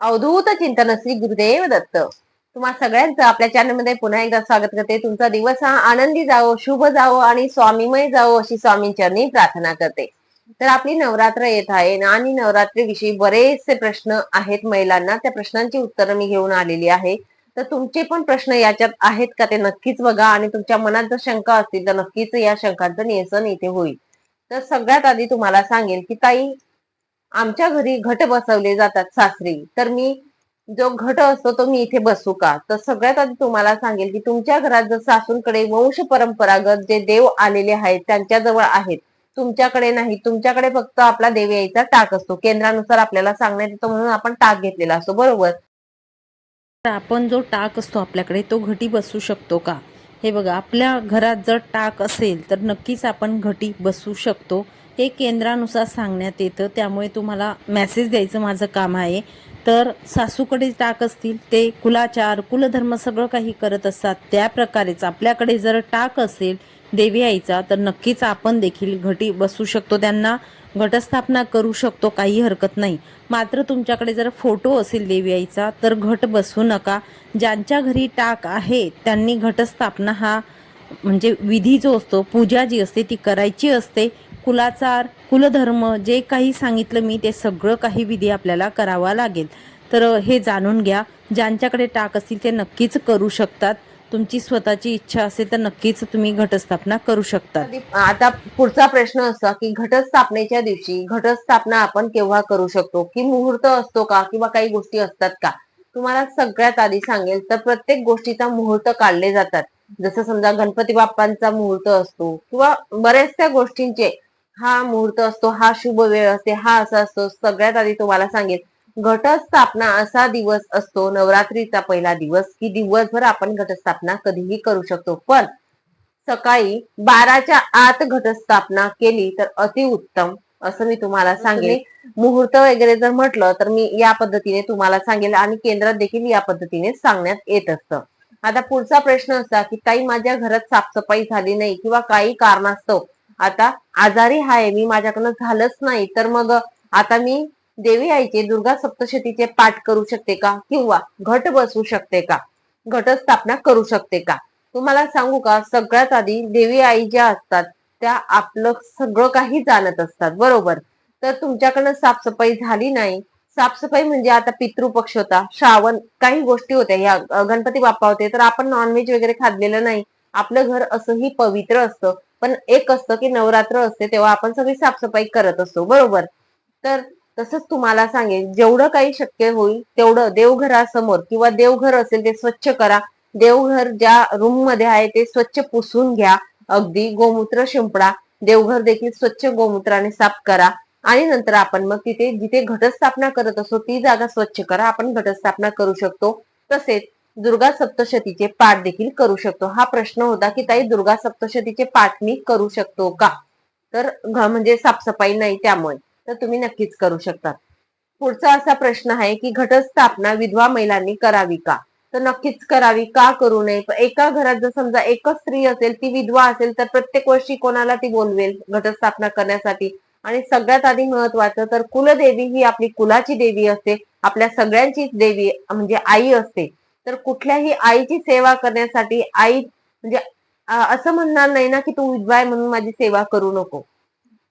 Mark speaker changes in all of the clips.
Speaker 1: अवधूत चिंतन श्री गुरुदेव दत्त. तुम्हा सगळ्यांचं आपल्या चॅनलमध्ये पुन्हा एकदा स्वागत करते. तुमचा दिवस हा आनंदी जावो शुभ जावो आणि स्वामीमय जावो अशी स्वामींचरणी प्रार्थना करते. तर आपली नवरात्र येत आहे आणि नवरात्रीविषयी बरेचसे प्रश्न आहेत महिलांना. त्या प्रश्नांची उत्तरं मी घेऊन आलेली आहे. तर तुमचे पण प्रश्न याच्यात आहेत का ते नक्कीच बघा आणि तुमच्या मनात जर शंका असतील तर नक्कीच या शंकांचं निरसन इथे होईल. तर सगळ्यात आधी तुम्हाला सांगेल की ताई आमच्या घरी घट बसवले जातात सासरी. तर मी जो घट असतो तो मी इथे बसू का? तर सगळ्यात आधी तुम्हाला सांगेल की तुमच्या घरात जर सासूंकडे वंश परंपरागत जे देव आलेले आहेत त्यांच्याजवळ आहेत तुमच्याकडे नाही. तुमच्याकडे फक्त आपला देव यायचा टाक असतो. केंद्रानुसार आपल्याला सांगण्यात येतो म्हणून आपण टाक घेतलेला असतो. बरोबर?
Speaker 2: तर आपण जो टाक असतो आपल्याकडे तो घटी बसू शकतो का? हे बघा आपल्या घरात जर टाक असेल तर नक्कीच आपण घटी बसू शकतो. हे केंद्रानुसार सांगण्यात येतं. त्यामुळे तुम्हाला मेसेज द्यायचं माझं काम आहे. तर सासूकडे टाक असतील ते कुलाचार कुलधर्म सगळं काही करत असतात त्या प्रकारेच. आपल्याकडे जर टाक असेल देवी आईचा तर नक्कीच आपण देखील घटी बसू शकतो. त्यांना घटस्थापना करू शकतो काही हरकत नाही. मात्र तुमच्याकडे जर फोटो असेल देवी आईचा तर घट बसवू नका. ज्यांच्या घरी टाक आहे त्यांनी घटस्थापना हा म्हणजे विधी जो असतो पूजा जी असते ती करायची असते. कुलाचार कुलधर्म जे काही सांगितलं मी ते सगळं काही विधी आपल्याला करावा लागेल. तर हे जाणून घ्या. ज्यांच्याकडे टाक असतील ते नक्कीच करू शकतात. तुमची स्वतःची इच्छा असेल तर नक्कीच तुम्ही घटस्थापना करू शकतात.
Speaker 1: आता पुढचा प्रश्न असा की घटस्थापनेच्या दिवशी घटस्थापना आपण केव्हा करू शकतो? की मुहूर्त असतो का? किंवा काही गोष्टी असतात का? तुम्हाला सगळ्यात आधी सांगेल तर प्रत्येक गोष्टीचा मुहूर्त काढले जातात. जसं समजा गणपती बाप्पांचा मुहूर्त असतो किंवा बऱ्याचशा गोष्टींचे हा मुहूर्त असतो हा शुभ वेळ असते हा असा असतो सगळ्यात आधी तुम्हाला सांगेल घटस्थापना असा दिवस असतो नवरात्रीचा पहिला दिवस की दिवसभर आपण घटस्थापना कधीही करू शकतो. पण सकाळी बाराच्या आत घटस्थापना केली तर अतिउत्तम असं मी तुम्हाला सांगेल मुहूर्त वगैरे जर म्हटलं तर मी या पद्धतीने तुम्हाला सांगेल आणि केंद्रात देखील या पद्धतीने सांगण्यात येत असतं. आता पुढचा प्रश्न असा की ताई माझ्या घरात साफसफाई झाली नाही किंवा काही कारणास्तव आता आजारी हाय मी माझ्याकडनं झालंच नाही तर मग आता मी देवी आईचे दुर्गा सप्तशतीचे पाठ करू शकते का? किंवा घट बसवू शकते का? घटस्थापना करू शकते का? तुम्हाला सांगू का सगळ्यात आधी देवी आई ज्या असतात त्या आपलं सगळं काही जाणत असतात बरोबर? तर तुमच्याकडनं साफसफाई झाली नाही. साफसफाई म्हणजे आता पितृपक्ष होता श्रावण काही गोष्टी होत्या. ह्या गणपती बाप्पा होते तर आपण नॉनव्हेज वगैरे खाल्लेलं नाही. आपलं घर असंही पवित्र असतं. पण एक असतं की नवरात्र असते तेव्हा आपण सगळी साफसफाई करत असतो बरोबर? तर तसंच तुम्हाला सांगेन जेवढं काही शक्य होईल तेवढं देवघरासमोर किंवा देवघर असेल ते स्वच्छ करा. देवघर ज्या रूममध्ये आहे ते स्वच्छ पुसून घ्या अगदी गोमूत्र शिंपडा. देवघर देखील स्वच्छ गोमूत्राने साफ करा. आणि नंतर आपण मग तिथे जिथे घटस्थापना करत असतो ती जागा स्वच्छ करा. आपण घटस्थापना करू शकतो. तसेच दुर्गा सप्तशतीचे पाठ देखील करू शकतो. हा प्रश्न होता की ताई दुर्गा सप्तशतीचे पाठ मी करू शकतो का? तर म्हणजे साफसफाई नाही त्यामुळे. तर तुम्ही नक्कीच करू शकता. पुढचा असा प्रश्न आहे की घटस्थापना विधवा महिलांनी करावी का? तर नक्कीच करावी. का करू नये? एका घरात जर समजा एकच स्त्री असेल ती विधवा असेल तर प्रत्येक वर्षी कोणाला ती बोलवेल घटस्थापना करण्यासाठी? आणि सगळ्यात आधी महत्वाचं तर कुलदेवी ही आपली कुलाची देवी असते. आपल्या सगळ्यांचीच देवी म्हणजे आई असते. तर कुठल्याही आईची सेवा करण्यासाठी आई म्हणजे असं म्हणणार नाही ना की तू विधवा आहे म्हणून माझी सेवा करू नको.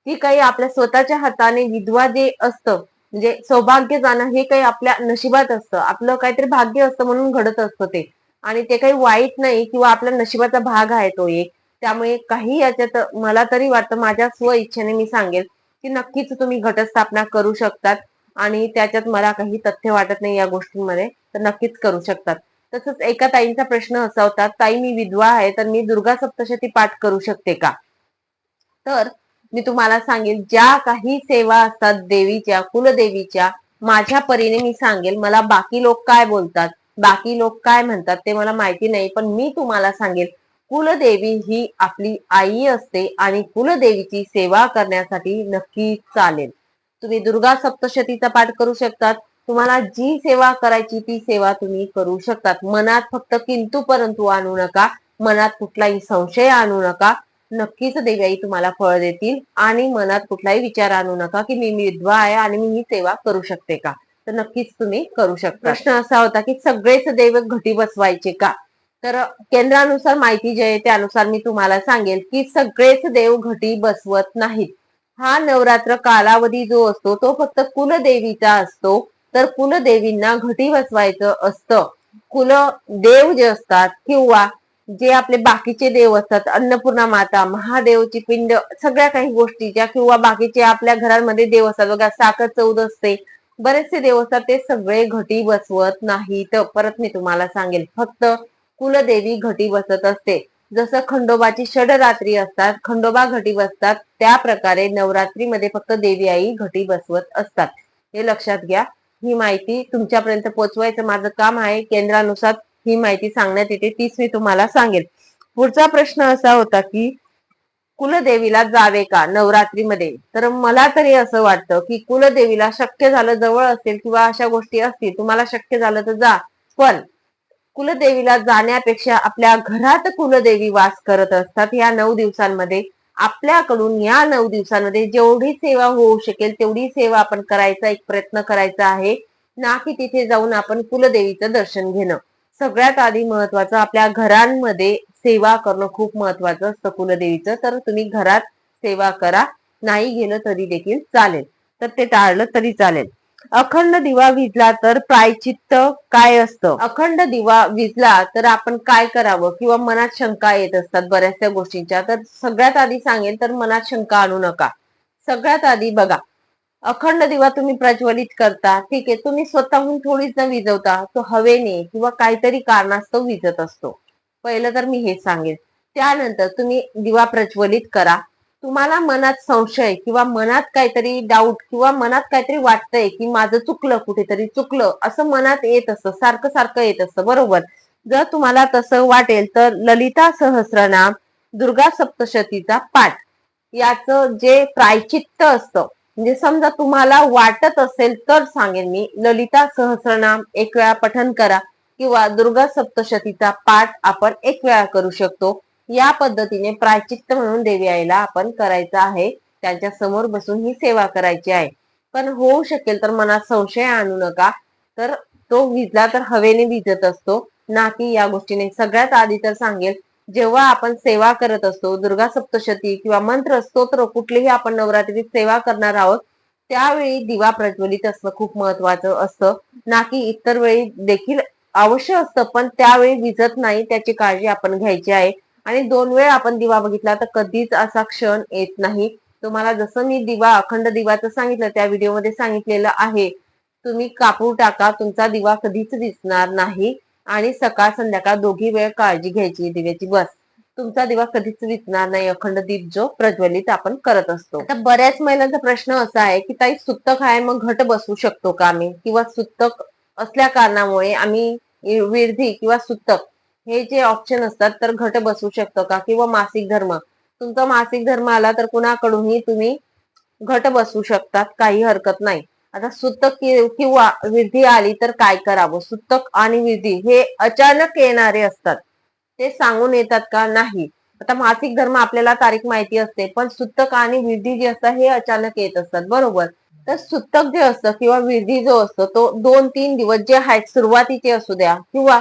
Speaker 1: ती काही आपल्या स्वतःच्या हाताने विधवा जे असतं म्हणजे सौभाग्य जाणं हे काही आपल्या नशिबात असतं. आपलं काहीतरी भाग्य असतं म्हणून घडत असतं ते. आणि ते काही वाईट नाही किंवा आपल्या नशिबाचा भाग आहे तो एक. त्यामुळे काही याच्यात मला तरी वाटतं माझ्या स्व इच्छेने मी सांगेल की नक्कीच तुम्ही घटस्थापना करू शकतात. आणि त्याच्यात मला काही तथ्य वाटत नाही या गोष्टींमध्ये तर नक्कीच करू शकतात. तसंच एका ताईंचा प्रश्न असा होता ताई मी विधवा आहे तर मी दुर्गा सप्तशती पाठ करू शकते का? तर मी तुम्हाला सांगेल ज्या काही सेवा असतात देवीच्या कुलदेवीच्या माझ्या परीने मी सांगेल मला बाकी लोक काय बोलतात बाकी लोक काय म्हणतात ते मला माहिती नाही पण मी तुम्हाला सांगेल कुलदेवी ही आपली आई असते आणि कुलदेवीची सेवा करण्यासाठी नक्की चालेल. तुम्ही दुर्गा सप्तशतीचा पाठ करू शकतात तुम्हाला जी सेवा करायची ती सेवा तुम्ही करू शकतात. मनात फक्त किंतु परंतु आणू नका. मनात कुठलाही संशय आणू नका. नक्कीच देवी तुम्हाला फळ देतील आणि मनात कुठलाही विचार आणू नका की मी विधवा आहे आणि मी ही सेवा करू शकते का? तर नक्कीच तुम्ही करू शकता. प्रश्न असा होता की सगळेच देव घटी बसवायचे का? तर केंद्रानुसार माहिती जे आहे त्यानुसार मी तुम्हाला सांगेल की सगळेच देव घटी बसवत नाहीत. हा नवरात्र कालावधी जो असतो तो फक्त कुलदेवीचा असतो. तर कुलदेवींना घटी बसवायचं असतं. कुल देव जे असतात किंवा जे आपले बाकीचे देव असतात अन्नपूर्णा माता महादेवची पिंड सगळ्या काही गोष्टी ज्या किंवा बाकीचे आपल्या घरांमध्ये देव असतात. बघा साखर चौद असते. बरेचसे देव असतात ते सगळे घटी बसवत नाहीत. परत मी तुम्हाला सांगेल फक्त कुलदेवी घटी बसत असते. जसं खंडोबाची षडरात्री असतात खंडोबा घटी बसतात त्या प्रकारे नवरात्रीमध्ये फक्त देवी आई घटी बसवत असतात. हे लक्षात घ्या. ही माहिती तुमच्यापर्यंत पोहोचवायचं माझं काम आहे. केंद्रानुसार ही माहिती सांगण्यात येते तीच मी तुम्हाला सांगेल पुढचा प्रश्न असा होता की कुलदेवीला जावे का नवरात्रीमध्ये? तर मला तरी असं वाटतं की कुलदेवीला शक्य झालं जवळ असेल किंवा अशा गोष्टी असतील तुम्हाला शक्य झालं तर जा. पण कुलदेवीला जाण्यापेक्षा आपल्या घरात कुलदेवी वास करत असतात या नऊ दिवसांमध्ये. आपल्याकडून या नऊ दिवसांमध्ये जेवढी सेवा होऊ शकेल तेवढी सेवा आपण करायचा एक प्रयत्न करायचा आहे. ना की तिथे जाऊन आपण कुलदेवीचं दर्शन घेणं. सगळ्यात आधी महत्वाचं आपल्या घरांमध्ये सेवा करणं खूप महत्वाचं असतं कुलदेवीचं. तर तुम्ही घरात सेवा करा. नाही गेलं तरी देखील चालेल. तर ते टाळलं तरी चालेल. अखंड दिवा विजला तर प्रायचित्त काय असतं? अखंड दिवा विजला तर आपण काय करावं? किंवा मनात शंका येत असतात बऱ्याचशा गोष्टींच्या. तर सगळ्यात आधी सांगेल तर मनात शंका आणू नका. सगळ्यात आधी बघा. अखंड दिवा तुम्ही प्रज्वलित करता. ठीक आहे. तुम्ही स्वतःहून थोडीच न विजवता तो हवेने किंवा काहीतरी कारणास्तव विजत असतो. पहिलं तर मी हे सांगेन. त्यानंतर तुम्ही दिवा प्रज्वलित करा. तुम्हाला मनात संशय किंवा मनात काहीतरी डाऊट किंवा मनात काहीतरी वाटतंय की माझं चुकलं कुठेतरी चुकलं असं मनात येत असतं सारखं सारखं येत असतं बरोबर. जर तुम्हाला तसं वाटेल तर ललिता सहस्रनाम दुर्गा सप्तशतीचा पाठ. याचं जे प्रायचित्त असतं म्हणजे समजा तुम्हाला वाटत असेल तर सांगेन मी ललिता सहस्रनाम एक वेळा पठन करा किंवा दुर्गा सप्तशतीचा पाठ आपण एक वेळा करू शकतो. या पद्धतीने प्रायचित्त म्हणून देवी आईला आपण करायचं आहे. त्यांच्यासमोर बसून ही सेवा करायची आहे. पण होऊ शकेल तर मनात संशय आणू नका. तर तो विजला तर हवेने भिजत असतो. ना की या गोष्टीने सगळ्यात आधी तर सांगेल जेव्हा आपण सेवा करत असतो दुर्गा सप्तशती किंवा मंत्र स्तोत्र कुठलीही आपण नवरात्रीत सेवा करणार आहोत त्यावेळी दिवा प्रज्वलित असणं खूप महत्वाचं असतं. ना की इतर वेळी देखील अवश्य असतं पण त्यावेळी विजत नाही त्याची काळजी आपण घ्यायची आहे. आणि दोन वेळ आपण दिवा बघितला तर कधीच असा क्षण येत नाही. तुम्हाला जसं मी दिवा अखंड दिवाचं सांगितलं त्या व्हिडिओमध्ये सांगितलेलं आहे. तुम्ही कापूर टाका तुमचा दिवा कधीच दिसणार नाही. आणि सकाळ संध्याकाळ दोघी वेळ काळजी घ्यायची दिव्याची बस. तुमचा दिवा कधीच विचणार नाही अखंड दीप जो प्रज्वलित आपण करत असतो. आता बऱ्याच महिलांचा प्रश्न असा आहे की ताई सुतक आहे मग घट बसू शकतो का आम्ही? किंवा सुतक असल्या कारणामुळे आम्ही विरधी किंवा सुतक हे जे ऑप्शन असतात तर घट बसू शकतो का? किंवा मासिक धर्म. तुमचा मासिक धर्म आला तर कुणाकडूनही तुम्ही घट बसू शकतात काही हरकत नाही. आता सुतक किंवा विधी आली तर काय करावं? सुतक आणि विधी हे अचानक येणारे असतात. ते सांगून येतात का? नाही. आता मासिक धर्म आपल्याला तारीख माहिती असते पण सुतक आणि विधी जे असतात हे अचानक येत असतात बरोबर? तर सुतक जे असतं किंवा विधी जो असतो तो दोन तीन दिवस जे आहेत सुरुवातीचे असू द्या किंवा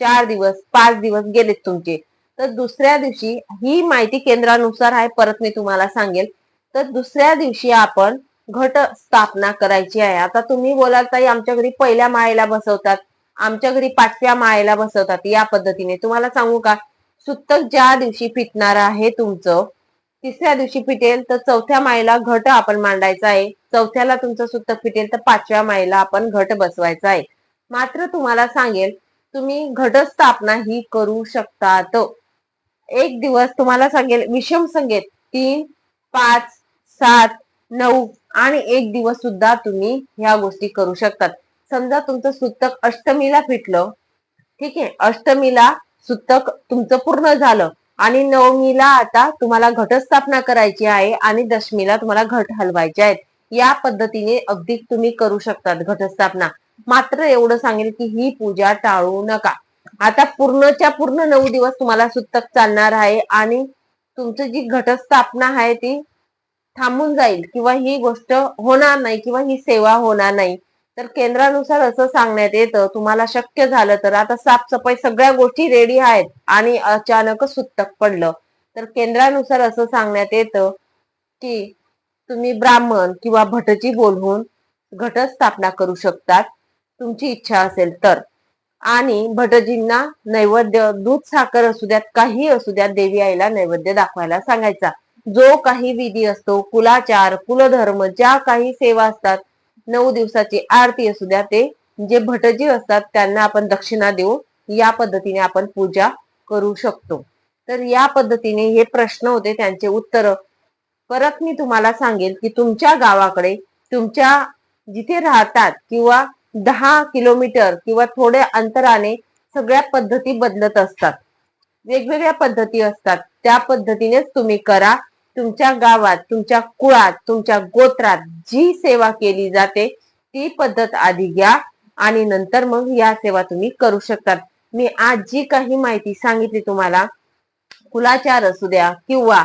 Speaker 1: चार दिवस पाच दिवस गेलेत तुमचे. तर दुसऱ्या दिवशी ही माहिती केंद्रानुसार आहे परत मी तुम्हाला सांगेल. तर दुसऱ्या दिवशी आपण घट स्थापना करायची आहे. आता तुम्ही बोलाल ताई आमच्या घरी पहिल्या माळेला बसवतात. आमच्या घरी पाचव्या माळेला बसवतात. या पद्धतीने. तुम्हाला सांगू का? सुतक ज्या दिवशी फिटणार आहे तुमचं तिसऱ्या दिवशी फिटेल तर चौथ्या माळेला घट आपण मांडायचा आहे. चौथ्याला तुमचं सुतक फिटेल तर पाचव्या माळेला आपण घट बसवायचा आहे. मात्र तुम्हाला सांगेल तुम्ही घटस्थापना ही करू शकतात. एक दिवस तुम्हाला सांगेल विषम संगीत तीन पाच सात नऊ आणि एक दिवस सुद्धा तुम्ही ह्या गोष्टी करू शकतात. समजा तुमचं सुतक अष्टमीला फिटलं ठीक आहे अष्टमीला सुतक तुमचं पूर्ण झालं आणि नवमीला आता तुम्हाला घटस्थापना करायची आहे आणि दशमीला तुम्हाला घट हलवायचे आहेत. या पद्धतीने अगदी तुम्ही करू शकतात घटस्थापना. मात्र एवढं सांगेल की ही पूजा टाळू नका. आता पूर्णच्या पूर्ण नऊ दिवस तुम्हाला सुतक चालणार आहे आणि तुमची जी घटस्थापना आहे ती थांबून जाईल किंवा ही गोष्ट होणार नाही किंवा ही सेवा होणार नाही. तर केंद्रानुसार असं सांगण्यात येतं तुम्हाला शक्य झालं तर आता साफसफाई सगळ्या गोष्टी रेडी आहेत आणि अचानक सुतक पडलं. तर केंद्रानुसार असं सांगण्यात येतं की तुम्ही ब्राह्मण किंवा भटची बोलवून घटस्थापना करू शकतात. तुमची इच्छा असेल तर. आणि भटजींना नैवेद्य दूध साखर असू द्यात काही असू द्यात देवी आईला नैवेद्य दाखवायला सांगायचा. जो काही विधी असतो कुलाचार कुलधर्म ज्या काही सेवा असतात नऊ दिवसाची आरती असू द्या ते जे भटजी असतात त्यांना आपण दक्षिणा देऊ या पद्धतीने आपण पूजा करू शकतो. तर या पद्धतीने हे प्रश्न होते त्यांचे उत्तर. परत मी तुम्हाला सांगेल की तुमच्या गावाकडे तुमच्या जिथे राहतात किंवा दहा किलोमीटर किंवा थोड्या अंतराने सगळ्या पद्धती बदलत असतात. वेगवेगळ्या पद्धती असतात. त्या पद्धतीनेच तुम्ही करा. तुमच्या गावात तुमच्या कुळात तुमच्या गोत्रात जी सेवा केली जाते ती पद्धत आधी घ्या आणि नंतर मग या सेवा तुम्ही करू शकतात. मी आज जी काही माहिती सांगितली तुम्हाला कुलाचार असू द्या किंवा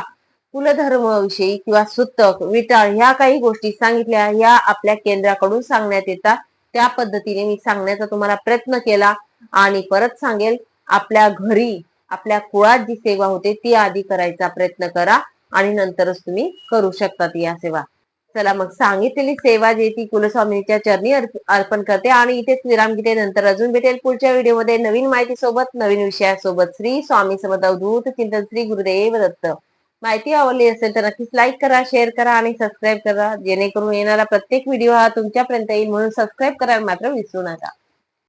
Speaker 1: कुलधर्माविषयी किंवा सुतक विटाळ ह्या काही गोष्टी सांगितल्या ह्या आपल्या केंद्राकडून सांगण्यात येतात. त्या पद्धतीने मी सांगण्याचा तुम्हाला प्रयत्न केला आणि परत सांगेल आपल्या घरी आपल्या कुळात जी सेवा होते ती आधी करायचा प्रयत्न करा आणि नंतरच तुम्ही करू शकतात या सेवा. चला मग सांगितलेली सेवा जी ती कुलस्वामीच्या चरणी अर्पण करते आणि इथेच विराम घेते. नंतर अजून भेटेल पुढच्या व्हिडिओमध्ये नवीन माहिती सोबत नवीन विषयासोबत. श्री स्वामी समर्थ अवधूत चिंतन श्री गुरुदेव दत्त. माहिती आवडली असेल तर नक्कीच लाईक करा शेअर करा आणि सबस्क्राईब करा. जेणेकरून येणारा प्रत्येक व्हिडिओ हा तुमच्यापर्यंत येईल म्हणून सबस्क्राईब करायला मात्र विसरू नका.